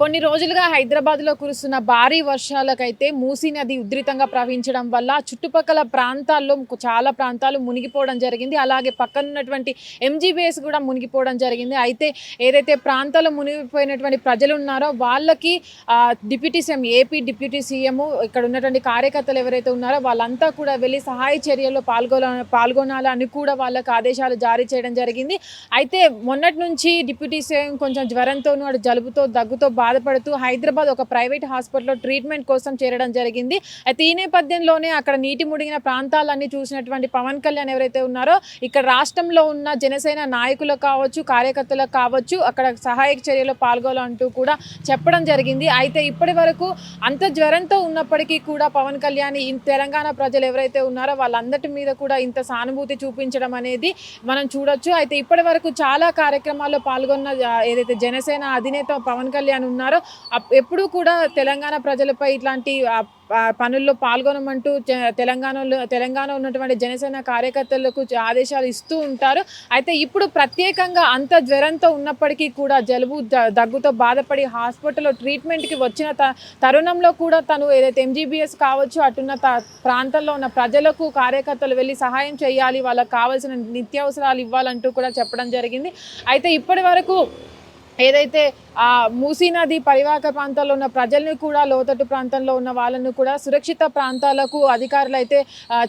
కొన్ని రోజులుగా హైదరాబాద్లో కురుస్తున్న భారీ వర్షాలకైతే మూసీ నది ఉధృతంగా ప్రవహించడం వల్ల చుట్టుపక్కల ప్రాంతాల్లో చాలా ప్రాంతాలు మునిగిపోవడం జరిగింది. అలాగే పక్కన ఉన్నటువంటి ఎంజీబీఎస్ కూడా మునిగిపోవడం జరిగింది. అయితే ఏదైతే ప్రాంతాల్లో మునిగిపోయినటువంటి ప్రజలు ఉన్నారో వాళ్ళకి deputy CM AP deputy CM ఇక్కడ ఉన్నటువంటి కార్యకర్తలు ఎవరైతే ఉన్నారో వాళ్ళంతా కూడా వెళ్ళి సహాయ చర్యల్లో పాల్గొన పాల్గొనాలని కూడా వాళ్ళకి ఆదేశాలు జారీ చేయడం జరిగింది. అయితే మొన్నటి నుంచి డిప్యూటీ సీఎం కొంచెం జ్వరంతోనూ అటు జలుబుతో దగ్గుతో బాధపడుతూ హైదరాబాద్ ఒక ప్రైవేట్ హాస్పిటల్లో ట్రీట్మెంట్ కోసం చేరడం జరిగింది. అయితే ఈ నేపథ్యంలోనే అక్కడ నీటి ముడిగిన ప్రాంతాలన్నీ చూసినటువంటి పవన్ కళ్యాణ్ ఎవరైతే ఉన్నారో ఇక్కడ రాష్ట్రంలో ఉన్న జనసేన నాయకులకు కావచ్చు కార్యకర్తలకు కావచ్చు అక్కడ సహాయక చర్యలో పాల్గొనాలంటూ కూడా చెప్పడం జరిగింది. అయితే ఇప్పటి వరకు అంత జ్వరంతో ఉన్నప్పటికీ కూడా పవన్ కళ్యాణ్ ఈ తెలంగాణ ప్రజలు ఎవరైతే ఉన్నారో వాళ్ళందరి మీద కూడా ఇంత సానుభూతి చూపించడం అనేది మనం చూడొచ్చు. అయితే ఇప్పటి వరకు చాలా కార్యక్రమాల్లో పాల్గొన్న ఏదైతే జనసేన అధినేత పవన్ కళ్యాణ్ ఉన్నారో అప్- ఎప్పుడూ కూడా తెలంగాణ ప్రజలపై ఇట్లాంటి పనుల్లో పాల్గొనమంటూ తెలంగాణలో తెలంగాణ ఉన్నటువంటి జనసేన కార్యకర్తలకు ఆదేశాలు ఇస్తూ ఉంటారు. అయితే ఇప్పుడు ప్రత్యేకంగా అంత జ్వరంతో ఉన్నప్పటికీ కూడా జలుబు దగ్గుతో బాధపడి హాస్పిటల్లో ట్రీట్మెంట్కి వచ్చిన త తరుణంలో కూడా తను ఏదైతే ఎంజీబీఎస్ కావచ్చు అటున్న త ప్రాంతంలో ఉన్న ప్రజలకు కార్యకర్తలు వెళ్ళి సహాయం చేయాలి వాళ్ళకి కావాల్సిన నిత్యావసరాలు ఇవ్వాలంటూ కూడా చెప్పడం జరిగింది. అయితే ఇప్పటి వరకు ఏదైతే ఆ మూసీ నది పరివాహక ప్రాంతాల్లో ఉన్న ప్రజల్ని కూడా లోతట్టు ప్రాంతంలో ఉన్న వాళ్ళను కూడా సురక్షిత ప్రాంతాలకు అధికారులు అయితే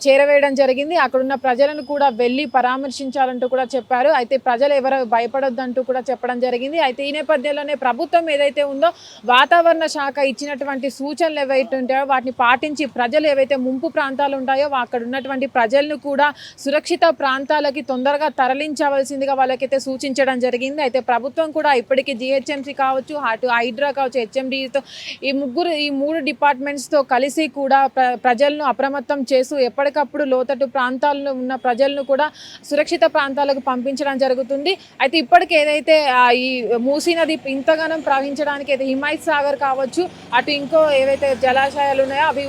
చేరవేయడం జరిగింది. అక్కడున్న ప్రజలను కూడా వెళ్ళి పరామర్శించాలంటూ కూడా చెప్పారు. అయితే ప్రజలు ఎవరు భయపడొద్దంటూ కూడా చెప్పడం జరిగింది. అయితే ఈ నేపథ్యంలోనే ప్రభుత్వం ఏదైతే ఉందో వాతావరణ శాఖ ఇచ్చినటువంటి సూచనలు ఏవైతే ఉంటాయో వాటిని పాటించి ప్రజలు ఏవైతే ముంపు ప్రాంతాలు ఉంటాయో అక్కడ ఉన్నటువంటి ప్రజలను కూడా సురక్షిత ప్రాంతాలకి తొందరగా తరలించవలసిందిగా వాళ్ళకైతే సూచించడం జరిగింది. అయితే ప్రభుత్వం కూడా ఇప్పటికీ జిహెచ్ఎంసీ కావచ్చు అటు హైడ్రా కావచ్చు హెచ్ఎండితో ఈ ముగ్గురు ఈ మూడు డిపార్ట్మెంట్స్తో కలిసి కూడా ప్ర ప్రజలను అప్రమత్తం చేస్తూ ఎప్పటికప్పుడు లోతట్టు ప్రాంతాల్లో ఉన్న ప్రజలను కూడా సురక్షిత ప్రాంతాలకు పంపించడం జరుగుతుంది. అయితే ఇప్పటికి ఏదైతే ఈ మూసీ నది ఇంతగానం ప్రవహించడానికి అయితే హిమాయత్ సాగర్ కావచ్చు అటు ఇంకో ఏవైతే జలాశయాలు ఉన్నాయో అవి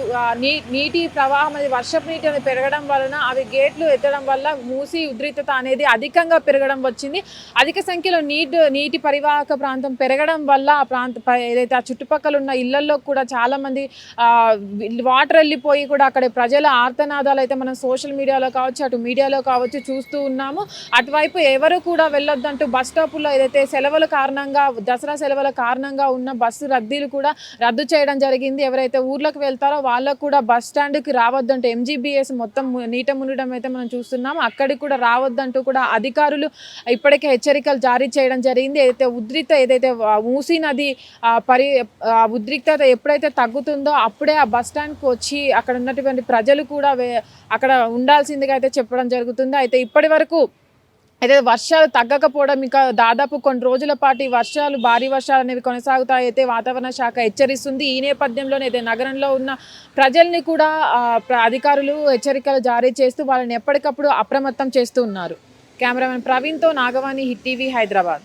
నీటి ప్రవాహం అనేది వర్షపు నీటి అనేది పెరగడం వలన అవి గేట్లు ఎత్తడం వల్ల మూసి ఉద్రిక్తత అనేది అధికంగా పెరగడం వచ్చింది. అధిక సంఖ్యలో నీటి నీటి పరివాహక ప్రాంతం పెరగడం వల్ల ఆ ప్రాంత ఏదైతే ఆ చుట్టుపక్కల ఉన్న ఇళ్ళలో కూడా చాలామంది వాటర్ వెళ్ళిపోయి కూడా అక్కడ ప్రజల ఆర్తనాదాలు అయితే మనం సోషల్ మీడియాలో కావచ్చు అటు మీడియాలో కావచ్చు చూస్తూ ఉన్నాము. అటువైపు ఎవరు కూడా వెళ్ళొద్దంటూ బస్ స్టాపుల్లో ఏదైతే సెలవుల కారణంగా దసరా సెలవుల కారణంగా ఉన్న బస్సు రద్దీలు కూడా రద్దు చేయడం జరిగింది. ఎవరైతే ఊర్లకు వెళ్తారో వాళ్ళకు కూడా బస్ స్టాండ్కి రావద్దంటూ ఎంజీబీఎస్ మొత్తం నీట మునడం అయితే మనం చూస్తున్నాం అక్కడికి కూడా రావద్దంటూ కూడా అధికారులు ఇప్పటికే హెచ్చరికలు జారీ చేయడం జరిగింది. ఏదైతే ఉద్రిక్త ఏదైతే ఆ మూసీ నది పరి ఆ ఉద్రిక్తత ఎప్పుడైతే తగ్గుతుందో అప్పుడే ఆ బస్ స్టాండ్కి వచ్చి అక్కడ ఉన్నటువంటి ప్రజలు కూడా అక్కడ ఉండాల్సిందిగా అయితే చెప్పడం జరుగుతుంది. అయితే ఇప్పటి వరకు అయితే వర్షాలు తగ్గకపోవడం ఇంకా దాదాపు కొన్ని రోజుల పాటు వర్షాలు భారీ వర్షాలు అనేవి కొనసాగుతాయి అయితే వాతావరణ శాఖ హెచ్చరిస్తుంది. ఈ నేపథ్యంలోనే అయితే నగరంలో ఉన్న ప్రజల్ని కూడా ప్ర- అధికారులు హెచ్చరికలు జారీ చేస్తూ వాళ్ళని ఎప్పటికప్పుడు అప్రమత్తం చేస్తూ ఉన్నారు. Cameraman ప్రవీణ్తో Nagavani Hit TV Hyderabad.